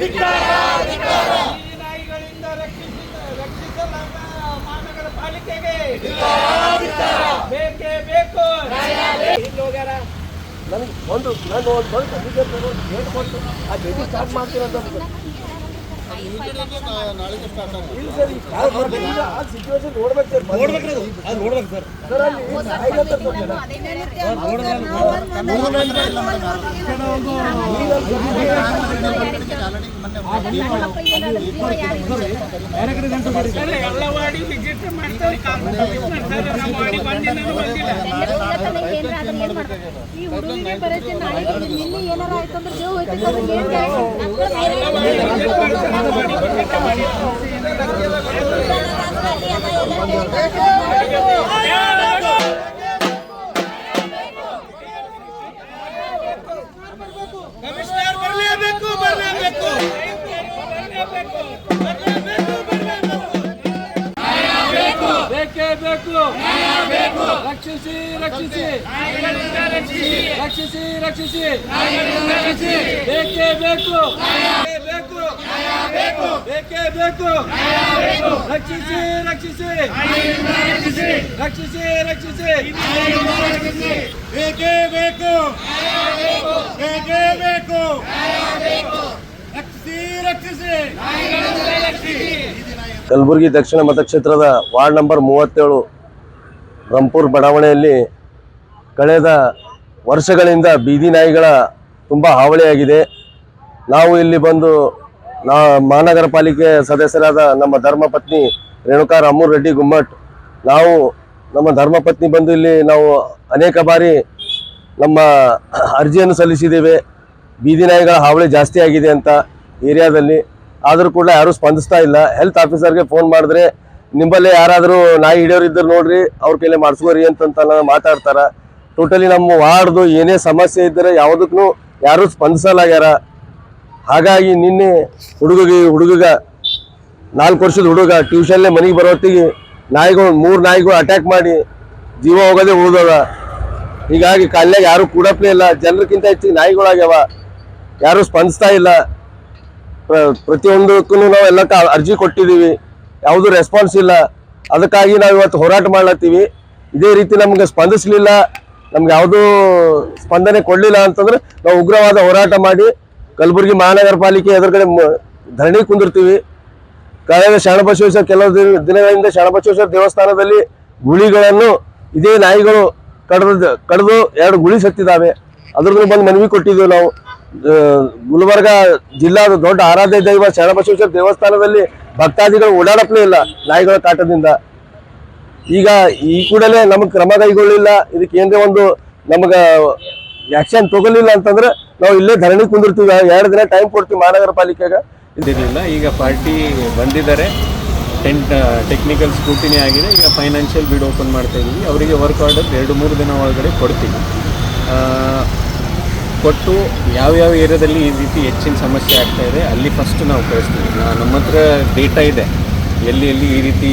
ಬೀದಿ ನಾಯಿಗಳಿಂದ ಪಾಲಿಕೆಗೆ ಬೇಕೇ ಬೇಕು ಇಲ್ಲಿ ಹೋಗ್ಯಾರ ಒಂದು ನಾನು ಒಂದು ಬಂದು ಏನು ಕೊಟ್ಟು ಆ ಜಡಿ ಸ್ಟಾರ್ಟ್ ಮಾಡ್ತೀನಿ ಎಲ್ಲ ವಾರ್ಡಿ ಬಂದಿಲ್ಲ ಬಂದಿಲ್ಲ ಈ ಹುಡುಗಿಗೆ ಬರುತ್ತೆ ನಾಳೆ ನಿನ್ನೆ ಏನಾರ ಆಯ್ತು ಅಂದ್ರೆ ಹೋಯ್ತು ರಕ್ಷಿಸಿ ರಕ್ಷಿಸಿ. ರಕ್ಷಿಸಿ ರಕ್ಷಿಸಿ. ಬೇಕೇ? ಬೇಕು ಬೇಕು? ಬೇಕೇ ಬೇಕು? ರಕ್ಷಿಸಿ ರಕ್ಷಿಸಿ. ರಕ್ಷಿಸಿ ರಕ್ಷಿಸಿ. ಬೇಕೇ ಬೇಕು? ಬೇಕೇ ಬೇಕು? ರಕ್ಷಿಸಿ ರಕ್ಷಿಸಿ. ಕಲಬುರಗಿ ದಕ್ಷಿಣ ಮತಕ್ಷೇತ್ರದ ವಾರ್ಡ್ ನಂಬರ್ ಮೂವತ್ತೇಳು. ರಂಪೂರ್ ಬಡಾವಣೆಯಲ್ಲಿ ಕಳೆದ ವರ್ಷಗಳಿಂದ ಬೀದಿ ನಾಯಿಗಳ ತುಂಬ ಹಾವಳಿಯಾಗಿದೆ. ನಾವು ಇಲ್ಲಿ ಬಂದು ನಾ ಮಹಾನಗರ ಪಾಲಿಕೆ ಸದಸ್ಯರಾದ ನಮ್ಮ ಧರ್ಮಪತ್ನಿ ರೇಣುಕಾ ರಾಮೂರ್ ರೆಡ್ಡಿ ಗುಮ್ಮಟ್, ನಾವು ನಮ್ಮ ಧರ್ಮಪತ್ನಿ ಬಂದು ಇಲ್ಲಿ ನಾವು ಅನೇಕ ಬಾರಿ ನಮ್ಮ ಅರ್ಜಿಯನ್ನು ಸಲ್ಲಿಸಿದ್ದೇವೆ. ಬೀದಿ ನಾಯಿಗಳ ಹಾವಳಿ ಜಾಸ್ತಿ ಆಗಿದೆ ಅಂತ ಏರಿಯಾದಲ್ಲಿ. ಆದರೂ ಕೂಡ ಯಾರೂ ಸ್ಪಂದಿಸ್ತಾ ಇಲ್ಲ. ಹೆಲ್ತ್ ಆಫೀಸರ್ಗೆ ಫೋನ್ ಮಾಡಿದ್ರೆ ನಿಮ್ಮಲ್ಲೇ ಯಾರಾದರೂ ನಾಯಿ ಹಿಡಿಯೋರು ಇದ್ದರು ನೋಡ್ರಿ, ಅವ್ರ ಕೈಲೇ ಮಾಡಿಸ್ಕೋರಿ ಅಂತಂತ ಮಾತಾಡ್ತಾರ. ಟೋಟಲಿ ನಮ್ಮ ವಾರ್ಡ್ದು ಏನೇ ಸಮಸ್ಯೆ ಇದ್ದರೆ ಯಾವುದಕ್ಕೂ ಯಾರೂ ಸ್ಪಂದಿಸಲಾಗ್ಯಾರ. ಹಾಗಾಗಿ ನಿನ್ನೆ ಹುಡುಗಿಗೆ ಹುಡುಗಗ, ನಾಲ್ಕು ವರ್ಷದ ಹುಡುಗ ಟ್ಯೂಷನ್ಲೇ ಮನೆಗೆ ಬರೋ ಹೊತ್ತಿಗೆ ನಾಯಿಗಳು ಮೂರು ನಾಯಿಗಳು ಅಟ್ಯಾಕ್ ಮಾಡಿ ಜೀವ ಹೋಗೋದೇ ಉಳಿದವ ಹೀಗಾಗಿ ಕಾಲ್ಯಾಗ ಯಾರು ಕೂಡಪ್ಲೇ ಇಲ್ಲ. ಜನರಿಗಿಂತ ಹೆಚ್ಚಿಗೆ ನಾಯಿಗಳಾಗ್ಯಾವ. ಯಾರು ಸ್ಪಂದಿಸ್ತಾ ಇಲ್ಲ. ಪ್ರ- ಪ್ರತಿಯೊಂದಕ್ಕೂ ನಾವು ಎಲ್ಲ ಅರ್ಜಿ ಕೊಟ್ಟಿದ್ದೀವಿ. ಯಾವುದು ರೆಸ್ಪಾನ್ಸ್ ಇಲ್ಲ. ಅದಕ್ಕಾಗಿ ನಾವು ಇವತ್ತು ಹೋರಾಟ ಮಾಡ್ಲತ್ತೀವಿ. ಇದೇ ರೀತಿ ನಮ್ಗೆ ಸ್ಪಂದಿಸಲಿಲ್ಲ. ನಮ್ಗೆ ಯಾವುದೂ ಸ್ಪಂದನೆ ಕೊಡಲಿಲ್ಲ ಅಂತಂದ್ರೆ ನಾವು ಉಗ್ರವಾದ ಹೋರಾಟ ಮಾಡಿ ಕಲಬುರಗಿ ಮಹಾನಗರ ಪಾಲಿಕೆ ಎದುರುಗಡೆ ಧರಣಿ ಕುಂದಿರ್ತೀವಿ. ಕಳೆದ ಶರಣಬಸವೇಶ್ವರ ಕೆಲವು ದಿನ- ದಿನಗಳಿಂದ ಶರಣಬಸವೇಶ್ವರ ದೇವಸ್ಥಾನದಲ್ಲಿ ಗುಳಿಗಳನ್ನು ಇದೇ ನಾಯಿಗಳು ಕಡ್ದು ಕಡ್ದು ಎರಡು ಗುಳಿ ಸತ್ತಿದ್ದಾವೆ ಅದ್ರದ್ದು ಬಂದು ಮನವಿ ಕೊಟ್ಟಿದ್ದೀವಿ ನಾವು. ಗುಲ್ಬರ್ಗ ಜಿಲ್ಲಾದ ದೊಡ್ಡ ಆರಾಧ್ಯ ದೈವ ಶರಣಬಸವೇಶ್ವರ ದೇವಸ್ಥಾನದಲ್ಲಿ ಭಕ್ತಾದಿಗಳು ಓಡಾಡಪ್ಲೇ ಇಲ್ಲ ನಾಯಿಗಳ ಕಾಟದಿಂದ. ಈಗ ಈ ಕೂಡಲೇ ನಮಗೆ ಕ್ರಮ ಕೈಗೊಳ್ಳಿಲ್ಲ. ಇದಕ್ಕೆ ಏನೇ ಒಂದು ನಮಗೆ ಆಕ್ಷನ್ ತಗೊಳ್ಳಿಲ್ಲ ಅಂತಂದ್ರೆ ನಾವು ಇಲ್ಲೇ ಧರಣಿ ಕುಂದಿರ್ತೀವಿ. ಎರಡು ದಿನ ಟೈಮ್ ಕೊಡ್ತೀವಿ ಮಹಾನಗರ ಪಾಲಿಕೆಗೆ. ಇದಿರಲಿಲ್ಲ ಈಗ ಪಾರ್ಟಿ ಬಂದಿದ್ದಾರೆ. ಟೆಂಟ್ ಟೆಕ್ನಿಕಲ್ ಸ್ಕೂಟಿನಿ ಆಗಿದೆ. ಈಗ ಫೈನಾನ್ಷಿಯಲ್ ಬಿಡ್ ಓಪನ್ ಮಾಡ್ತಾ ಇದ್ದೀವಿ ಅವರಿಗೆ ವರ್ಕ್ ಆರ್ಡರ್ ಎರಡು, ಮೂರು ದಿನ ಒಳಗಡೆ ಕೊಡ್ತೀವಿ. ಕೊಟ್ಟು ಯಾವ್ಯಾವ ಏರಿಯಾದಲ್ಲಿ ಈ ರೀತಿ ಹೆಚ್ಚಿನ ಸಮಸ್ಯೆ ಆಗ್ತಾ ಇದೆ, ಅಲ್ಲಿ ಫಸ್ಟ್ ನಾವು ಕಳಿಸ್ತೀವಿ. ನಮ್ಮ ಹತ್ರ ಡೇಟಾ ಇದೆ. ಎಲ್ಲಿ ಎಲ್ಲಿ ಈ ರೀತಿ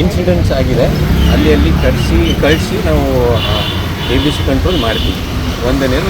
ಇನ್ಸಿಡೆಂಟ್ಸ್ ಆಗಿದೆ, ಅಲ್ಲಿ ಅಲ್ಲಿ ಕಳಿಸಿ ಕಳಿಸಿ ನಾವು ಎ ಕಂಟ್ರೋಲ್ ಮಾಡ್ತೀವಿ. ಒಂದನೇ